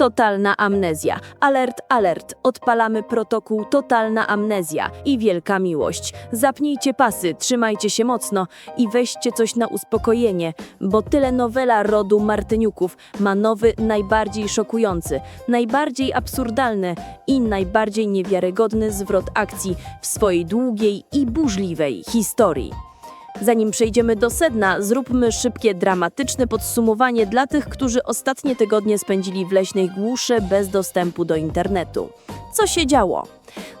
Totalna amnezja. Alert, alert. Odpalamy protokół Totalna amnezja i wielka miłość. Zapnijcie pasy, trzymajcie się mocno i weźcie coś na uspokojenie, bo telenowela rodu Martyniuków ma nowy, najbardziej szokujący, najbardziej absurdalny i najbardziej niewiarygodny zwrot akcji w swojej długiej i burzliwej historii. Zanim przejdziemy do sedna, zróbmy szybkie, dramatyczne podsumowanie dla tych, którzy ostatnie tygodnie spędzili w leśnej głuszy bez dostępu do internetu. Co się działo?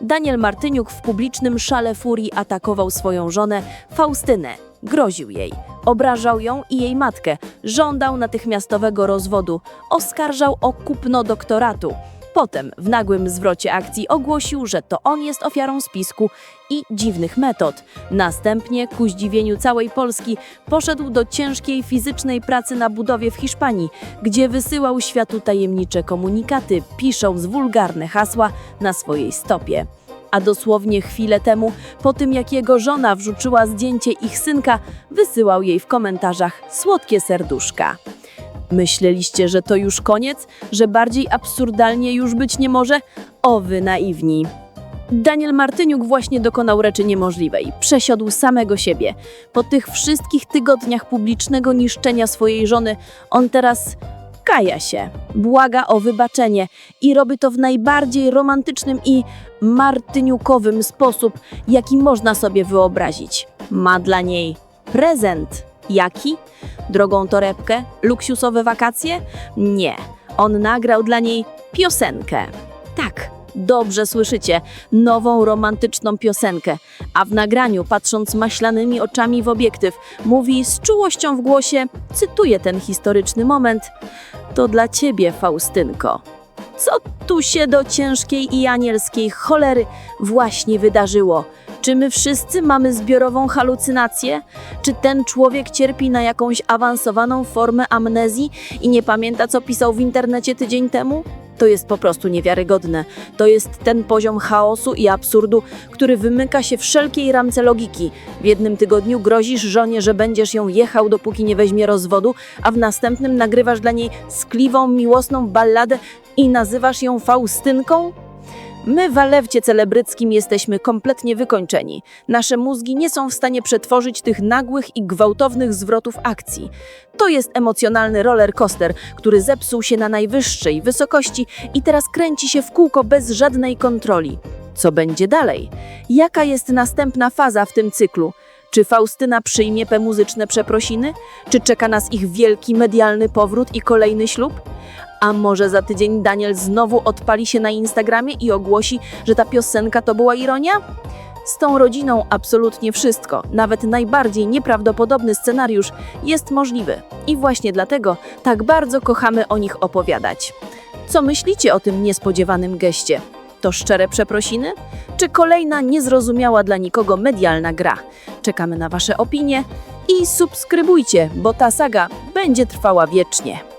Daniel Martyniuk w publicznym szale furii atakował swoją żonę Faustynę. Groził jej, obrażał ją i jej matkę, żądał natychmiastowego rozwodu, oskarżał o kupno doktoratu. Potem, w nagłym zwrocie akcji, ogłosił, że to on jest ofiarą spisku i dziwnych metod. Następnie, ku zdziwieniu całej Polski, poszedł do ciężkiej fizycznej pracy na budowie w Hiszpanii, gdzie wysyłał światu tajemnicze komunikaty, pisząc wulgarne hasła na swojej stopie. A dosłownie chwilę temu, po tym jak jego żona wrzuciła zdjęcie ich synka, wysyłał jej w komentarzach słodkie serduszka. Myśleliście, że to już koniec? Że bardziej absurdalnie już być nie może? O wy naiwni. Daniel Martyniuk właśnie dokonał rzeczy niemożliwej. Przesiadł samego siebie. Po tych wszystkich tygodniach publicznego niszczenia swojej żony, on teraz kaja się, błaga o wybaczenie i robi to w najbardziej romantycznym i martyniukowym sposób, jaki można sobie wyobrazić. Ma dla niej prezent. Jaki? Drogą torebkę? Luksusowe wakacje? Nie. On nagrał dla niej piosenkę. Tak, dobrze słyszycie, nową romantyczną piosenkę. A w nagraniu, patrząc maślanymi oczami w obiektyw, mówi z czułością w głosie, cytuję ten historyczny moment, to dla ciebie, Faustynko. Co tu się do ciężkiej i anielskiej cholery właśnie wydarzyło? Czy my wszyscy mamy zbiorową halucynację? Czy ten człowiek cierpi na jakąś awansowaną formę amnezji i nie pamięta, co pisał w internecie tydzień temu? To jest po prostu niewiarygodne. To jest ten poziom chaosu i absurdu, który wymyka się wszelkiej ramce logiki. W jednym tygodniu grozisz żonie, że będziesz ją jechał, dopóki nie weźmie rozwodu, a w następnym nagrywasz dla niej skliwą, miłosną balladę i nazywasz ją Faustynką? My w Alewcie celebryckim jesteśmy kompletnie wykończeni. Nasze mózgi nie są w stanie przetworzyć tych nagłych i gwałtownych zwrotów akcji. To jest emocjonalny roller coaster, który zepsuł się na najwyższej wysokości i teraz kręci się w kółko bez żadnej kontroli. Co będzie dalej? Jaka jest następna faza w tym cyklu? Czy Faustyna przyjmie muzyczne przeprosiny? Czy czeka nas ich wielki medialny powrót i kolejny ślub? A może za tydzień Daniel znowu odpali się na Instagramie i ogłosi, że ta piosenka to była ironia? Z tą rodziną absolutnie wszystko, nawet najbardziej nieprawdopodobny scenariusz jest możliwy. I właśnie dlatego tak bardzo kochamy o nich opowiadać. Co myślicie o tym niespodziewanym geście? To szczere przeprosiny? Czy kolejna niezrozumiała dla nikogo medialna gra? Czekamy na Wasze opinie i subskrybujcie, bo ta saga będzie trwała wiecznie.